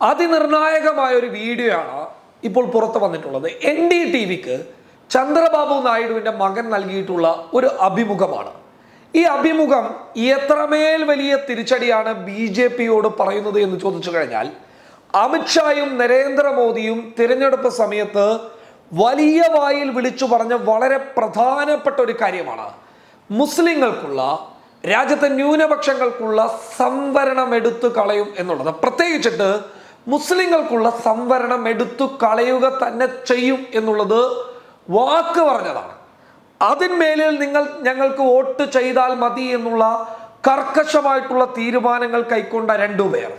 അതിനിർണായകമായ ഒരു വീഡിയോയാണ് ഇപ്പോൾ പുറത്തു വന്നിട്ടുള്ളത്. എൻ ഡി ടി വിക്ക് ചന്ദ്രബാബു നായിഡുവിന്റെ മകൻ നൽകിയിട്ടുള്ള ഒരു അഭിമുഖമാണ്. ഈ അഭിമുഖം എത്രമേൽ വലിയ തിരിച്ചടിയാണ് ബി ജെ പിയോട് പറയുന്നത് എന്ന് ചോദിച്ചു കഴിഞ്ഞാൽ അമിത്ഷായും നരേന്ദ്രമോദിയും തിരഞ്ഞെടുപ്പ് സമയത്ത് വലിയ വായിൽ വിളിച്ചു പറഞ്ഞ വളരെ പ്രധാനപ്പെട്ട ഒരു കാര്യമാണ്. മുസ്ലിങ്ങൾക്കുള്ള രാജ്യത്തെ ന്യൂനപക്ഷങ്ങൾക്കുള്ള സംവരണം എടുത്തു കളയും എന്നുള്ളത്. പ്രത്യേകിച്ചിട്ട് മുസ്ലിങ്ങൾക്കുള്ള സംവരണം എടുത്തു കളയുക തന്നെ ചെയ്യും എന്നുള്ളത് വാക്ക് പറഞ്ഞതാണ്. അതിന്മേലിൽ നിങ്ങൾ ഞങ്ങൾക്ക് വോട്ട് ചെയ്താൽ മതി എന്നുള്ള കർക്കശമായിട്ടുള്ള തീരുമാനങ്ങൾ കൈക്കൊണ്ട രണ്ടു പേർ.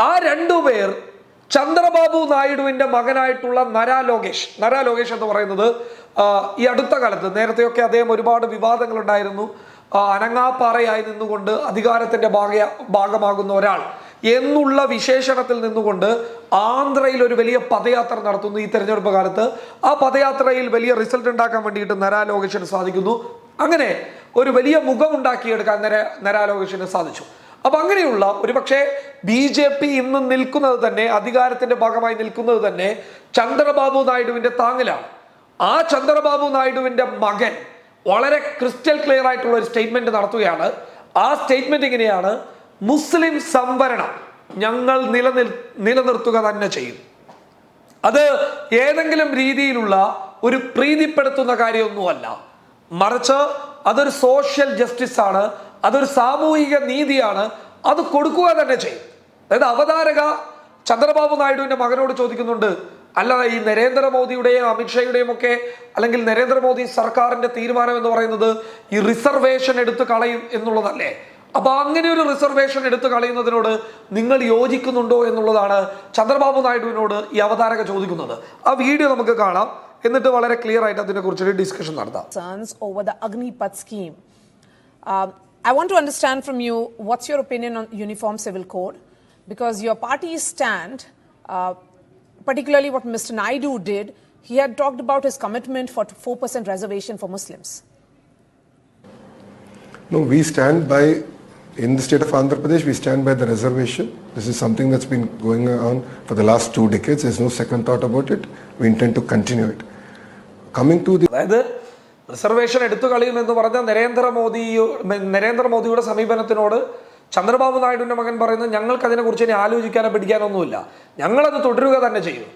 ആ രണ്ടു പേർ ചന്ദ്രബാബു നായിഡുവിന്റെ മകനായിട്ടുള്ള നരാ ലോകേഷ്. നരാ ലോകേഷ് എന്ന് പറയുന്നത് ഈ അടുത്ത കാലത്ത് നേരത്തെയൊക്കെ അദ്ദേഹം ഒരുപാട് വിവാദങ്ങൾ ഉണ്ടായിരുന്നു അനങ്ങാപ്പാറയായി നിന്നുകൊണ്ട് അധികാരത്തിന്റെ ഭാഗ ഭാഗമാകുന്ന ഒരാൾ. എന്നുള്ള വിശേഷണത്തിൽ നിന്നുകൊണ്ട് ആന്ധ്രയിൽ ഒരു വലിയ പദയാത്ര നടത്തുന്നു ഈ തെരഞ്ഞെടുപ്പ് കാലത്ത്. ആ പദയാത്രയിൽ വലിയ റിസൾട്ട് ഉണ്ടാക്കാൻ വേണ്ടിയിട്ട് നരാലോകേഷന് സാധിക്കുന്നു. അങ്ങനെ ഒരു വലിയ മുഖം ഉണ്ടാക്കിയെടുക്കാൻ നര നരാലോകേഷന് സാധിച്ചു. അപ്പൊ അങ്ങനെയുള്ള ഒരു പക്ഷേ ബി ജെ പി ഇന്ന് നിൽക്കുന്നത് തന്നെ അധികാരത്തിന്റെ ഭാഗമായി നിൽക്കുന്നത് തന്നെ ചന്ദ്രബാബു നായിഡുവിന്റെ താങ്ങിലാണ്. ആ ചന്ദ്രബാബു നായിഡുവിന്റെ മകൻ വളരെ ക്രിസ്റ്റൽ ക്ലിയർ ആയിട്ടുള്ള ഒരു സ്റ്റേറ്റ്മെന്റ് നടത്തുകയാണ്. ആ സ്റ്റേറ്റ്മെന്റ് ഇങ്ങനെയാണ് മുസ്ലിം സംവരണം ഞങ്ങൾ നിലനിൽ നിലനിർത്തുക തന്നെ ചെയ്യും. അത് ഏതെങ്കിലും രീതിയിലുള്ള ഒരു പ്രീതിപ്പെടുത്തുന്ന കാര്യമൊന്നുമല്ല. മറിച്ച് അതൊരു സോഷ്യൽ ജസ്റ്റിസ് ആണ് അതൊരു സാമൂഹിക നീതിയാണ് അത് കൊടുക്കുക തന്നെ ചെയ്യും. അതായത് അവതാരക ചന്ദ്രബാബു നായിഡുവിന്റെ മകനോട് ചോദിക്കുന്നുണ്ട് അല്ല ഈ നരേന്ദ്രമോദിയുടെയും അമിത്ഷായുടെയും ഒക്കെ അല്ലെങ്കിൽ നരേന്ദ്രമോദി സർക്കാരിന്റെ തീരുമാനം എന്ന് പറയുന്നത് ഈ റിസർവേഷൻ എടുത്ത് കളയും എന്നുള്ളതല്ലേ? അപ്പൊ അങ്ങനെ ഒരു റിസർവേഷൻ എടുത്തു കളയുന്നതിനോട് നിങ്ങൾ യോജിക്കുന്നുണ്ടോ എന്നുള്ളതാണ് ചന്ദ്രബാബു നായിഡുവിനോട് ഈ അവതാരക ചോദിക്കുന്നത് ആ വീഡിയോ നമുക്ക് കാണാം എന്നിട്ട് വളരെ ക്ലിയർ ആയിട്ട് അതിനെ കുറിച്ചൊരു ഡിസ്കഷൻ നടത്താം the Agnipath scheme. Um, I want to understand from you what's your opinion on Uniform Civil Code because your party's stand, uh, particularly what Mr. Naidu did, he had talked about his commitment for 4% reservation for Muslims. No, we stand by, in the state of Andhra Pradesh, we stand by the reservation. This is something that's been going on for the last two decades. There's no second thought about it. We intend to continue it. Coming to the അതായത് reservation എടുത്തു കളയും എന്ന് പറഞ്ഞ നരേന്ദ്രമോദി നരേന്ദ്രമോദിയുടെ സമീപനത്തിനോട് ചന്ദ്രബാബു നായിഡുവിന്റെ മകൻ പറയുന്നത് ഞങ്ങൾക്ക് അതിനെക്കുറിച്ച് ഇനി ആലോചിക്കാനോ പിടിക്കാനൊന്നുമില്ല ഞങ്ങളത് തുടരുക തന്നെ ചെയ്യും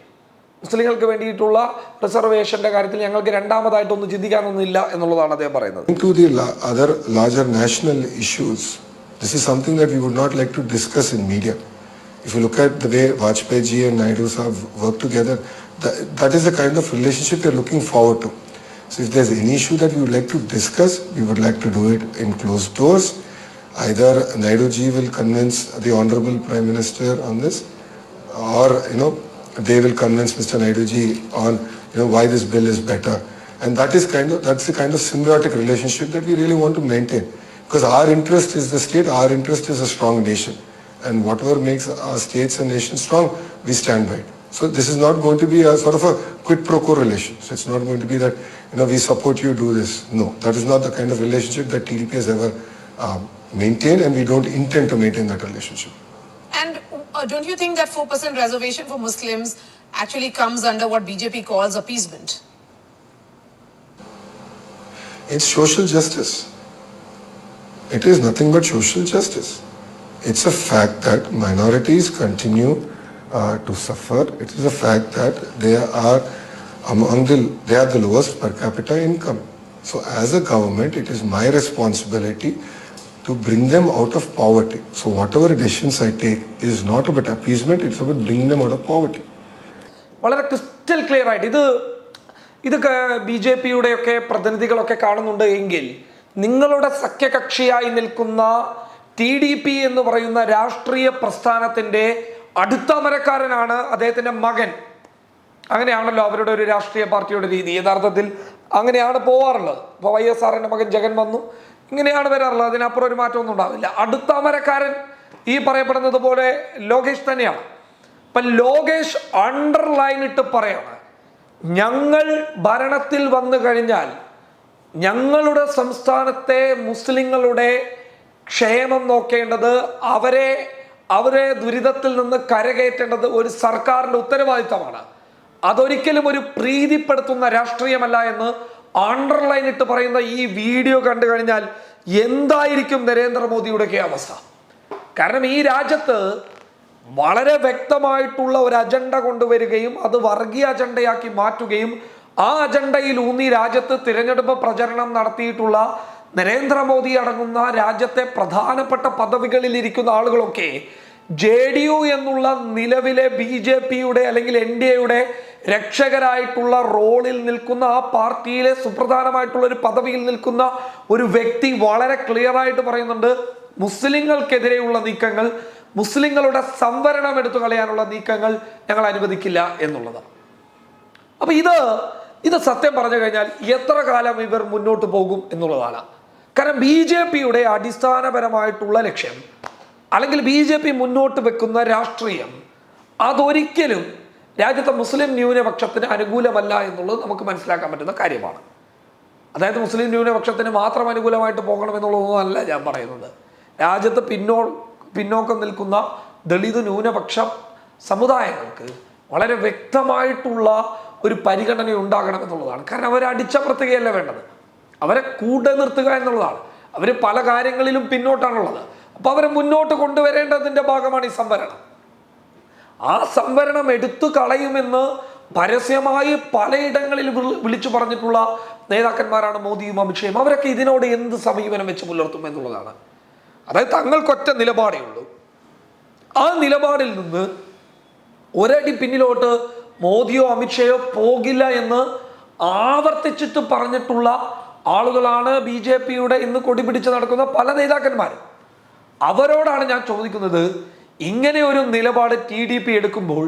മുസ്ലിങ്ങൾക്ക് വേണ്ടിയിട്ടുള്ള റിസർവേഷന്റെ കാര്യത്തിൽ ഞങ്ങൾക്ക് രണ്ടാമതായിട്ടൊന്നും ചിന്തിക്കാനൊന്നുമില്ല എന്നുള്ളതാണ് അദ്ദേഹം പറയുന്നത് This is something that we would not like to discuss in media. If you look at the way Vajpayee ji and Naidu have worked together, that, that is the kind of relationship we are looking forward to. So if there's any issue that we would like to discuss, we would like to do it in closed doors. Either Naidu ji will convince the Honorable Prime Minister on this, or you know they will convince Mr. Naidu ji on you know why this bill is better, and that is kind of that's the kind of symbiotic relationship that we really want to maintain. Because our interest is the state, our interest is a strong nation, and whatever makes our states and nations strong, we stand by it. So this is not going to be a sort of a quid pro quo relationship. So it's not going to be that you know we support you, do this. No, that is not the kind of relationship that TDP has ever um, maintained, and we don't intend to maintain that relationship. And uh, don't you think that 4% reservation for Muslims actually comes under what BJP calls appeasement? It's social justice. It is nothing but social justice. It's a fact that minorities continue uh, to suffer. It is a fact that they are among the they are the lowest per capita income. So as a government, it is my responsibility to bring them out of poverty. So whatever decisions I take is not about appeasement, it's about bringing them out of poverty. വളരെ crystal clear ആയിട്ട് ഇത് ഇതൊക്കെ B J പിയുടെയൊക്കെ പ്രതിനിധികളൊക്കെ കാണുന്നുണ്ട് എങ്കിൽ നിങ്ങളുടെ സഖ്യകക്ഷിയായി നിൽക്കുന്ന T D P എന്ന് പറയുന്ന രാഷ്ട്രീയ പ്രസ്ഥാനത്തിന്റെ അടുത്ത മരക്കാരനാണ് അദ്ദേഹത്തിന്റെ മകൻ. അങ്ങനെയാണല്ലോ അവരുടെ ഒരു രാഷ്ട്രീയ പാർട്ടിയുടെ രീതി. യഥാർത്ഥത്തിൽ അങ്ങനെയാണ് പോവാറുള്ളത്. ഇപ്പോൾ വൈ എസ് ആറിന്റെ മകൻ ജഗൻ വന്നു. ഇങ്ങനെയാണ് വരാറുള്ളത്. അതിനപ്പുറം ഒരു മാറ്റമൊന്നും ഉണ്ടാവില്ല. അടുത്ത അമരക്കാരൻ ഈ പറയപ്പെടുന്നത് പോലെ ലോകേഷ് തന്നെയാണ്. ഇപ്പൊ ലോകേഷ് അണ്ടർലൈൻ ഇട്ട് പറയാണ് ഞങ്ങൾ ഭരണത്തിൽ വന്നു കഴിഞ്ഞാൽ ഞങ്ങളുടെ സംസ്ഥാനത്തെ മുസ്ലിങ്ങളുടെ ക്ഷേമം നോക്കേണ്ടത് അവരെ അവരെ ദുരിതത്തിൽ നിന്ന് കരകയറ്റേണ്ടത് ഒരു സർക്കാരിന്റെ ഉത്തരവാദിത്തമാണ്. അതൊരിക്കലും ഒരു പ്രീതിപ്പെടുത്തുന്ന രാഷ്ട്രീയമല്ല എന്ന് അണ്ടർലൈൻ ഇട്ട് പറയുന്ന ഈ വീഡിയോ കണ്ടു കഴിഞ്ഞാൽ എന്തായിരിക്കും നരേന്ദ്രമോദിയുടെയൊക്കെ അവസ്ഥ? കാരണം ഈ രാജ്യത്ത് വളരെ വ്യക്തമായിട്ടുള്ള ഒരു അജണ്ട കൊണ്ടുവരികയും അത് വർഗീയ അജണ്ടയാക്കി മാറ്റുകയും ആ അജണ്ടയിൽ ഊന്നി രാജ്യത്ത് തിരഞ്ഞെടുപ്പ് പ്രചരണം നടത്തിയിട്ടുള്ള നരേന്ദ്രമോദി അടങ്ങുന്ന രാജ്യത്തെ പ്രധാനപ്പെട്ട പദവികളിൽ ഇരിക്കുന്ന ആളുകളൊക്കെ ജെ ഡി യു എന്നുള്ള നിലവിലെ ബി ജെ പിയുടെ അല്ലെങ്കിൽ എൻ ഡി എയുടെ രക്ഷകരായിട്ടുള്ള റോളിൽ നിൽക്കുന്ന ആ പാർട്ടിയിലെ സുപ്രധാനമായിട്ടുള്ള ഒരു പദവിയിൽ നിൽക്കുന്ന ഒരു വ്യക്തി വളരെ ക്ലിയർ ആയിട്ട് പറയുന്നുണ്ട്. മുസ്ലിങ്ങൾക്കെതിരെയുള്ള നീക്കങ്ങൾ മുസ്ലിങ്ങളുടെ സംവരണം എടുത്തു കളയാനുള്ള നീക്കങ്ങൾ ഞങ്ങൾ അനുവദിക്കില്ല എന്നുള്ളതാണ് അപ്പൊ ഇത് ഇത് സത്യം പറഞ്ഞു കഴിഞ്ഞാൽ എത്ര കാലം ഇവർ മുന്നോട്ട് പോകും എന്നുള്ളതാണ്. കാരണം ബി ജെ പിയുടെ അടിസ്ഥാനപരമായിട്ടുള്ള ലക്ഷ്യം അല്ലെങ്കിൽ ബി ജെ പി മുന്നോട്ട് വെക്കുന്ന രാഷ്ട്രീയം അതൊരിക്കലും രാജ്യത്തെ മുസ്ലിം ന്യൂനപക്ഷത്തിന് അനുകൂലമല്ല എന്നുള്ളത് നമുക്ക് മനസ്സിലാക്കാൻ പറ്റുന്ന കാര്യമാണ്. അതായത് മുസ്ലിം ന്യൂനപക്ഷത്തിന് മാത്രം അനുകൂലമായിട്ട് പോകണമെന്നുള്ളതൊന്നുമല്ല ഞാൻ പറയുന്നത്. രാജ്യത്ത് പിന്നോ പിന്നോക്കം നിൽക്കുന്ന ദളിത് ന്യൂനപക്ഷ സമുദായങ്ങൾക്ക് വളരെ വ്യക്തമായിട്ടുള്ള ഒരു പരിഗണന ഉണ്ടാകണം എന്നുള്ളതാണ്. കാരണം അവരെ അടിച്ചമർത്തുകയല്ല വേണ്ടത്. അവരെ കൂടെ നിർത്തുക എന്നുള്ളതാണ്. അവർ പല കാര്യങ്ങളിലും പിന്നോട്ടാണുള്ളത്. അപ്പോൾ അവരെ മുന്നോട്ട് കൊണ്ടുവരേണ്ടതിന്റെ ഭാഗമാണ് ഈ സംവരണം. ആ സംവരണം എടുത്തു കളയുമെന്ന് പരസ്യമായി പലയിടങ്ങളിൽ വിളി- വിളിച്ചു പറഞ്ഞിട്ടുള്ള നേതാക്കന്മാരാണ് മോദിയും അമിത്ഷയും. അവരൊക്കെ ഇതിനോട് എന്ത് സമീപനം വെച്ച് പുലർത്തും എന്നുള്ളതാണ്. അതായത് തങ്ങൾക്കൊറ്റ നിലപാടേ ഉള്ളൂ. ആ നിലപാടിൽ നിന്ന് ഒരടി പിന്നിലോട്ട് മോദിയോ അമിത്ഷയോ പോകില്ല എന്ന് ആവർത്തിച്ചിട്ട് പറഞ്ഞിട്ടുള്ള ആളുകളാണ് ബി ജെ പിയുടെ ഇന്ന് കൊടി പിടിച്ച് നടക്കുന്ന പല നേതാക്കന്മാരും. അവരോടാണ് ഞാൻ ചോദിക്കുന്നത് ഇങ്ങനെ ഒരു നിലപാട് ടി ഡി പി എടുക്കുമ്പോൾ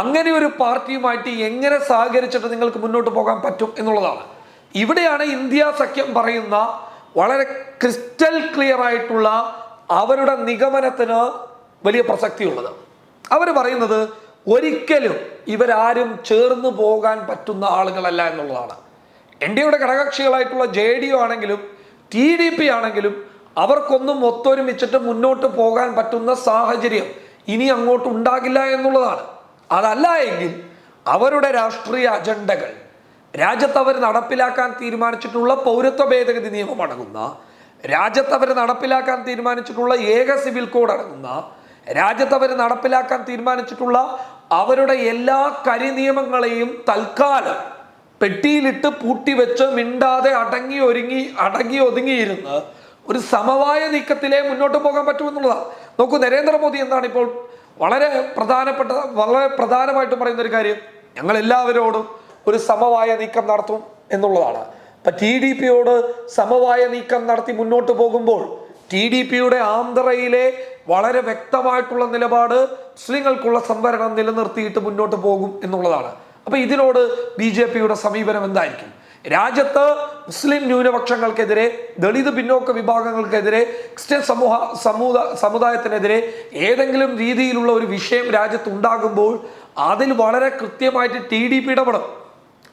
അങ്ങനെ ഒരു പാർട്ടിയുമായിട്ട് എങ്ങനെ സഹകരിച്ചിട്ട് നിങ്ങൾക്ക് മുന്നോട്ട് പോകാൻ പറ്റും എന്നുള്ളതാണ്. ഇവിടെയാണ് ഇന്ത്യ സഖ്യം പറയുന്ന വളരെ ക്രിസ്റ്റൽ ക്ലിയർ ആയിട്ടുള്ള അവരുടെ നിഗമനത്തിന് വലിയ പ്രസക്തിയുള്ളത്. അവർ പറയുന്നത് ഒരിക്കലും ഇവരാരും ചേർന്ന് പോകാൻ പറ്റുന്ന ആളുകളല്ല എന്നുള്ളതാണ്. എൻ ഡി എയുടെ ഘടകകക്ഷികളായിട്ടുള്ള ജെ ഡി യു ആണെങ്കിലും ടി ഡി പി ആണെങ്കിലും അവർക്കൊന്നും ഒത്തൊരുമിച്ചിട്ട് മുന്നോട്ട് പോകാൻ പറ്റുന്ന സാഹചര്യം ഇനി അങ്ങോട്ട് ഉണ്ടാകില്ല എന്നുള്ളതാണ്. അതല്ല എങ്കിൽ അവരുടെ രാഷ്ട്രീയ അജണ്ടകൾ രാജ്യത്ത് അവർ നടപ്പിലാക്കാൻ തീരുമാനിച്ചിട്ടുള്ള പൗരത്വ ഭേദഗതി നിയമം അടങ്ങുന്ന രാജ്യത്ത് അവർ നടപ്പിലാക്കാൻ തീരുമാനിച്ചിട്ടുള്ള ഏക സിവിൽ കോഡ് അടങ്ങുന്ന രാജ്യത്ത് അവർ നടപ്പിലാക്കാൻ തീരുമാനിച്ചിട്ടുള്ള അവരുടെ എല്ലാ കരിനിയമങ്ങളെയും തൽക്കാലം പെട്ടിയിലിട്ട് പൂട്ടി വെച്ച് മിണ്ടാതെ അടങ്ങി ഒരുങ്ങി അടങ്ങി ഒതുങ്ങിയിരുന്ന് ഒരു സമവായ നീക്കത്തിലേ മുന്നോട്ട് പോകാൻ പറ്റുമെന്നുള്ളതാണ് നോക്കൂ നരേന്ദ്രമോദി എന്താണ് ഇപ്പോൾ വളരെ പ്രധാനപ്പെട്ട വളരെ പ്രധാനമായിട്ട് പറയുന്ന ഒരു കാര്യം. ഞങ്ങൾ എല്ലാവരോടും ഒരു സമവായ നീക്കം നടത്തും എന്നുള്ളതാണ്. ഇപ്പൊ ടി ഡി പിയോട് സമവായ നീക്കം നടത്തി മുന്നോട്ട് പോകുമ്പോൾ ടി ഡി പിയുടെ ആന്ധ്രയിലെ വളരെ വ്യക്തമായിട്ടുള്ള നിലപാട് മുസ്ലിങ്ങൾക്കുള്ള സംവരണം നിലനിർത്തിയിട്ട് മുന്നോട്ട് പോകും എന്നുള്ളതാണ്. അപ്പൊ ഇതിനോട് ബി ജെ പിയുടെ സമീപനം എന്തായിരിക്കും? രാജ്യത്ത് മുസ്ലിം ന്യൂനപക്ഷങ്ങൾക്കെതിരെ ദളിത് പിന്നോക്ക വിഭാഗങ്ങൾക്കെതിരെ ക്രിസ്ത്യൻ സമൂഹ സമൂഹ സമുദായത്തിനെതിരെ ഏതെങ്കിലും രീതിയിലുള്ള ഒരു വിഷയം രാജ്യത്ത് ഉണ്ടാകുമ്പോൾ അതിൽ വളരെ കൃത്യമായിട്ട് ടി ഡി പി ഇടപെടും.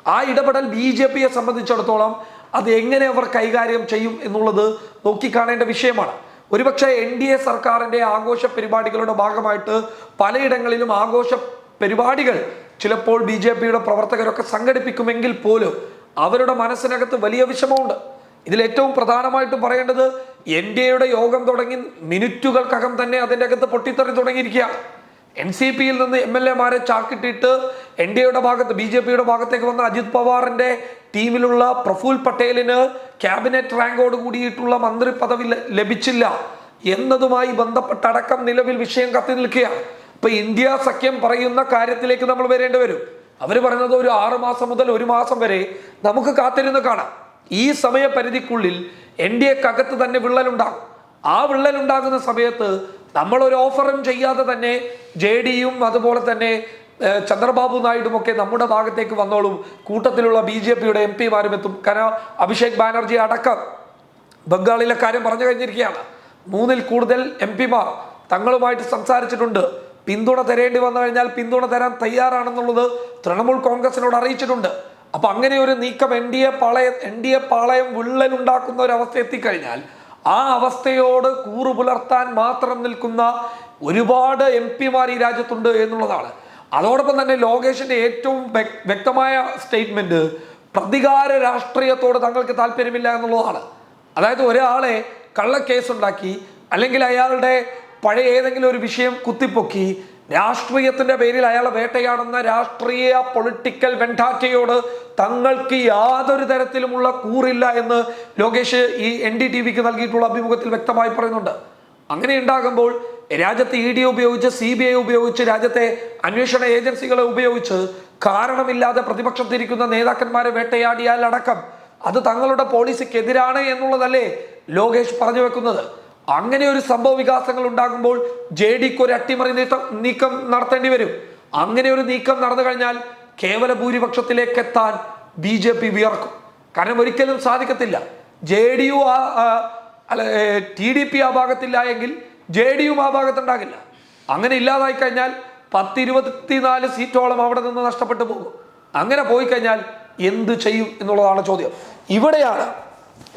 ആ ഇടപെടൽ ബി ജെ പിയെ സംബന്ധിച്ചിടത്തോളം അത് എങ്ങനെ അവർ കൈകാര്യം ചെയ്യും എന്നുള്ളത് നോക്കിക്കാണേണ്ട വിഷയമാണ്. ഒരുപക്ഷെ എൻ ഡി എ സർക്കാരിന്റെ ആഘോഷ പരിപാടികളുടെ ഭാഗമായിട്ട് പലയിടങ്ങളിലും ആഘോഷ പരിപാടികൾ ചിലപ്പോൾ ബി ജെ പിയുടെ പ്രവർത്തകരൊക്കെ സംഘടിപ്പിക്കുമെങ്കിൽ പോലും അവരുടെ മനസ്സിനകത്ത് വലിയ വിഷമമുണ്ട്. ഇതിൽ ഏറ്റവും പ്രധാനമായിട്ട് പറയേണ്ടത് എൻ ഡി എയുടെ യോഗം തുടങ്ങി മിനിറ്റുകൾക്കകം തന്നെ അതിന്റെ അകത്ത് പൊട്ടിത്തെറി തുടങ്ങിയിരിക്കുകയാണ്. എൻ സി പിയിൽ നിന്ന് എം എൽ എമാരെ ചാക്കിട്ടിട്ട് എൻ ഡി എയുടെ ഭാഗത്ത് ബി ജെ പിയുടെ ഭാഗത്തേക്ക് വന്ന അജിത് പവാറിന്റെ ടീമിലുള്ള പ്രഫുൽ പട്ടേലിന് ക്യാബിനറ്റ് റാങ്കോട് കൂടിയിട്ടുള്ള മന്ത്രി പദവി ലഭിച്ചില്ല. എന്നതുമായി ബന്ധപ്പെട്ടടക്കം നിലവിൽ വിഷയം കത്തി നിൽക്കുകയാണ്. ഇപ്പൊ ഇന്ത്യ സഖ്യം പറയുന്ന കാര്യത്തിലേക്ക് നമ്മൾ വരേണ്ടി വരും. അവർ പറയുന്നത് ഒരു ആറു മാസം മുതൽ ഒരു മാസം വരെ നമുക്ക് കാത്തിരുന്ന് കാണാം. ഈ സമയപരിധിക്കുള്ളിൽ എൻ ഡി എക്കകത്ത് തന്നെ വിള്ളലുണ്ടാകും. ആ വിള്ളലുണ്ടാകുന്ന സമയത്ത് നമ്മൾ ഒരു ഓഫറും ചെയ്യാതെ തന്നെ ജെ ഡിയും അതുപോലെ തന്നെ ചന്ദ്രബാബു നായിഡും ഒക്കെ നമ്മുടെ ഭാഗത്തേക്ക് വന്നോളും. കൂട്ടത്തിലുള്ള ബി ജെ പിയുടെ എം പിമാരും എത്തും. കാരണം അഭിഷേക് ബാനർജി അടക്കം ബംഗാളിലെ കാര്യം പറഞ്ഞു കഴിഞ്ഞിരിക്കുകയാണ്. മൂന്നിൽ കൂടുതൽ എം പിമാർ തങ്ങളുമായിട്ട് സംസാരിച്ചിട്ടുണ്ട്. പിന്തുണ തരേണ്ടി വന്നു കഴിഞ്ഞാൽ പിന്തുണ തരാൻ തയ്യാറാണെന്നുള്ളത് തൃണമൂൽ കോൺഗ്രസിനോട് അറിയിച്ചിട്ടുണ്ട്. അപ്പൊ അങ്ങനെ ഒരു നീക്കം എൻ ഡി എ പാളയം എൻ ഡി എ പാളയം വിള്ളലുണ്ടാക്കുന്ന ഒരു അവസ്ഥ എത്തിക്കഴിഞ്ഞാൽ ആ അവസ്ഥയോട് കൂറു പുലർത്താൻ മാത്രം നിൽക്കുന്ന ഒരുപാട് എം പിമാർ ഈ രാജ്യത്തുണ്ട് എന്നുള്ളതാണ്. അതോടൊപ്പം തന്നെ ലോകേഷിന്റെ ഏറ്റവും വ്യക്തമായ സ്റ്റേറ്റ്മെന്റ് പ്രതികാര രാഷ്ട്രീയത്തോട് തങ്ങൾക്ക് താല്പര്യമില്ല എന്നുള്ളതാണ്. അതായത് ഒരാളെ കള്ളക്കേസുണ്ടാക്കി അല്ലെങ്കിൽ അയാളുടെ പഴയ ഏതെങ്കിലും ഒരു വിഷയം കുത്തിപ്പൊക്കി രാഷ്ട്രീയത്തിന്റെ പേരിൽ അയാളെ വേട്ടയാടുന്ന രാഷ്ട്രീയ പൊളിറ്റിക്കൽ വെണ്ടാറ്റയോട് തങ്ങൾക്ക് യാതൊരു തരത്തിലുമുള്ള കൂറില്ല എന്ന് ലോകേഷ് ഈ എൻ ഡി ടി വിക്ക് നൽകിയിട്ടുള്ള അഭിമുഖത്തിൽ വ്യക്തമായി പറയുന്നുണ്ട്. അങ്ങനെ ഉണ്ടാകുമ്പോൾ രാജ്യത്തെ ഇ ഡി ഉപയോഗിച്ച് സി ബി ഐ ഉപയോഗിച്ച് രാജ്യത്തെ അന്വേഷണ ഏജൻസികളെ ഉപയോഗിച്ച് കാരണമില്ലാതെ പ്രതിപക്ഷത്തിരിക്കുന്ന നേതാക്കന്മാരെ വേട്ടയാടിയാൽ അടക്കം അത് തങ്ങളുടെ പോളിസിക്കെതിരാണ് എന്നുള്ളതല്ലേ ലോകേഷ് പറഞ്ഞു വെക്കുന്നത്. അങ്ങനെ ഒരു സംഭവ വികാസങ്ങൾ ഉണ്ടാകുമ്പോൾ ജെ ഡിക്ക് ഒരു അട്ടിമറി നീക്കം നടത്തേണ്ടി വരും. അങ്ങനെ ഒരു നീക്കം നടന്നു കഴിഞ്ഞാൽ കേവല ഭൂരിപക്ഷത്തിലേക്ക് എത്താൻ ബി ജെ പി വിയർക്കും. കാരണം ഒരിക്കലും സാധിക്കത്തില്ല. ജെ ഡി യു അല്ല ടി ഡി പി ആ ഭാഗത്തില്ല എങ്കിൽ ജെ ഡി യു ആ ഭാഗത്തുണ്ടാകില്ല. അങ്ങനെ ഇല്ലാതായി കഴിഞ്ഞാൽ പത്തിരുപത്തിനാല് സീറ്റോളം അവിടെ നിന്ന് നഷ്ടപ്പെട്ടു പോകും. അങ്ങനെ പോയി കഴിഞ്ഞാൽ എന്ത് ചെയ്യും എന്നുള്ളതാണ് ചോദ്യം. ഇവിടെയാണ്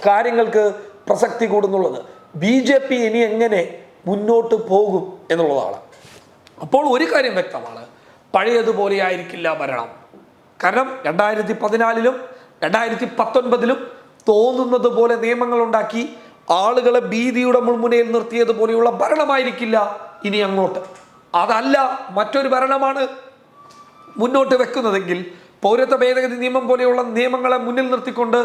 കാര്യങ്ങൾക്ക് പ്രസക്തി കൂടുന്നുള്ളത്. ബി ജെ പി ഇനി എങ്ങനെ മുന്നോട്ട് പോകും എന്നുള്ളതാണ്. അപ്പോൾ ഒരു കാര്യം വ്യക്തമാണ്. പഴയതുപോലെ ആയിരിക്കില്ല ഭരണം. കാരണം രണ്ടായിരത്തി പതിനാലിലും രണ്ടായിരത്തി പത്തൊൻപതിലും തോന്നുന്നത് പോലെ നിയമങ്ങൾ ഉണ്ടാക്കി ആളുകളെ ഭീതിയുടെ മുൾമുനയിൽ നിർത്തിയതുപോലെയുള്ള ഭരണമായിരിക്കില്ല ഇനി അങ്ങോട്ട്. അതല്ല മറ്റൊരു ഭരണമാണ് മുന്നോട്ട് വെക്കുന്നതെങ്കിൽ പൗരത്വ ഭേദഗതി നിയമം പോലെയുള്ള നിയമങ്ങളെ മുന്നിൽ നിർത്തിക്കൊണ്ട്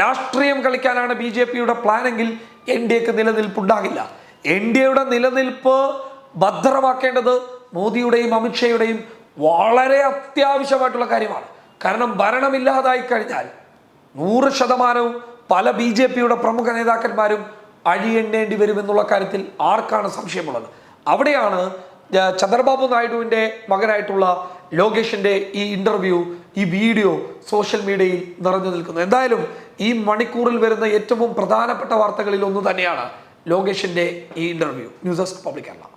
രാഷ്ട്രീയം കളിക്കാനാണ് ബി ജെ പിയുടെ പ്ലാനെങ്കിൽ എൻ ഡി എക്ക് നിലനിൽപ്പുണ്ടാകില്ല. എൻ ഡി എയുടെ നിലനിൽപ്പ് ഭദ്രമാക്കേണ്ടത് മോദിയുടെയും അമിത്ഷായുടെയും വളരെ അത്യാവശ്യമായിട്ടുള്ള കാര്യമാണ്. കാരണം ഭരണമില്ലാതായി കഴിഞ്ഞാൽ നൂറ് ശതമാനവും പല ബി ജെ പിയുടെ പ്രമുഖ നേതാക്കന്മാരും അഴിയെണ്ണേണ്ടി വരുമെന്നുള്ള കാര്യത്തിൽ ആർക്കാണ് സംശയമുള്ളത്? അവിടെയാണ് ചന്ദ്രബാബു നായിഡുവിന്റെ മകനായിട്ടുള്ള ലോകേഷിന്റെ ഈ ഇന്റർവ്യൂ ഈ വീഡിയോ സോഷ്യൽ മീഡിയയിൽ നിറഞ്ഞു നിൽക്കുന്നു. എന്തായാലും ഈ മണിക്കൂറിൽ വരുന്ന ഏറ്റവും പ്രധാനപ്പെട്ട വാർത്തകളിൽ ഒന്ന് തന്നെയാണ് ലോകേഷിന്റെ ഈ interview news desk public Kerala.